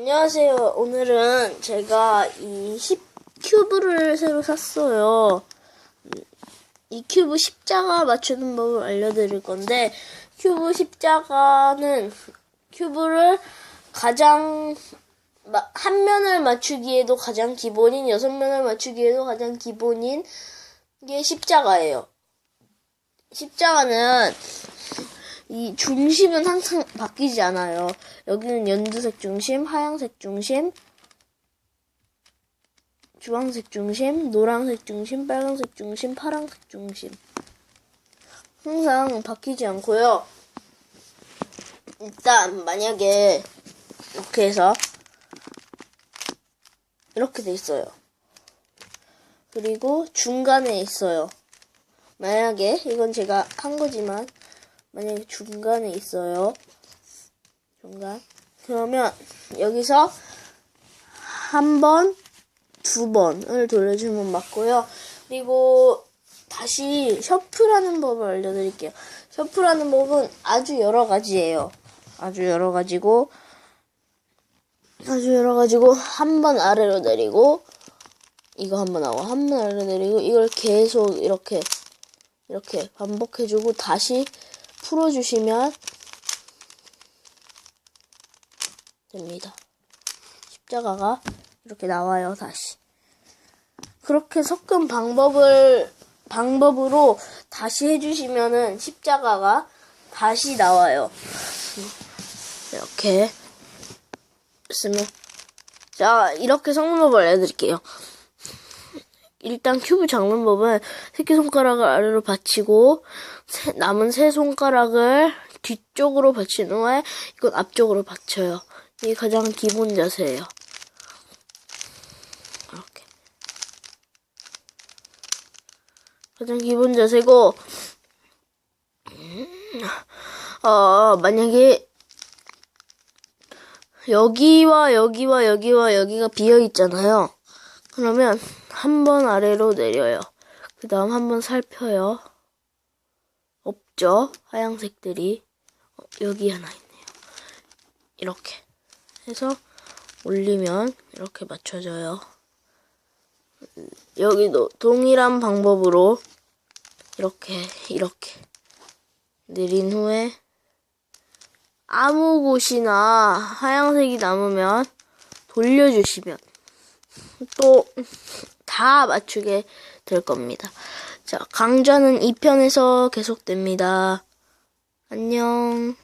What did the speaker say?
안녕하세요. 오늘은 제가 이 10큐브를 새로 샀어요. 음, 이 큐브 십자가 맞추는 법을 알려드릴 건데, 큐브 십자가는 큐브를 가장, 마- 한 면을 맞추기에도 가장 기본인, 여섯 면을 맞추기에도 가장 기본인 게 십자가예요. 십자가는 이 중심은 항상 바뀌지 않아요. 여기는 연두색 중심, 하얀색 중심, 주황색 중심, 노란색 중심, 빨간색 중심, 파란색 중심. 항상 바뀌지 않고요. 일단 만약에 이렇게 해서 이렇게 돼 있어요. 그리고 중간에 있어요. 만약에 이건 제가 한 거지만 만약에 중간에 있어요. 중간. 그러면 여기서 한 번, 두 번을 돌려주면 맞고요. 그리고 다시 셔플하는 법을 알려드릴게요. 셔플하는 법은 아주 여러 가지예요. 아주 여러 가지고 아주 여러 가지고 한 번 아래로 내리고 이거 한 번 하고 한 번 아래로 내리고 이걸 계속 이렇게 이렇게 반복해주고 다시 풀어주시면 됩니다. 십자가가 이렇게 나와요, 다시. 그렇게 섞은 방법을, 방법으로 다시 해주시면은 십자가가 다시 나와요. 이렇게. 쓰면. 자, 이렇게 섞는 법을 알려드릴게요. 일단 큐브 잡는 법은 새끼손가락을 아래로 받치고 세- 남은 세 손가락을 뒤쪽으로 받친 후에 이건 앞쪽으로 받쳐요. 이게 가장 기본 자세예요. 이렇게. 가장 기본 자세고 음, 어, 만약에 여기와 여기와 여기와 여기가 비어 있잖아요. 그러면 한 번 아래로 내려요. 그 다음 한 번 살펴요. 없죠? 하얀색들이. 어, 여기 하나 있네요. 이렇게 해서 올리면 이렇게 맞춰져요. 음, 여기도 동일한 방법으로 이렇게, 이렇게 내린 후에 아무 곳이나 하얀색이 남으면 돌려주시면 또 다 맞추게 될 겁니다. 자, 강좌는 2편에서 계속됩니다. 안녕.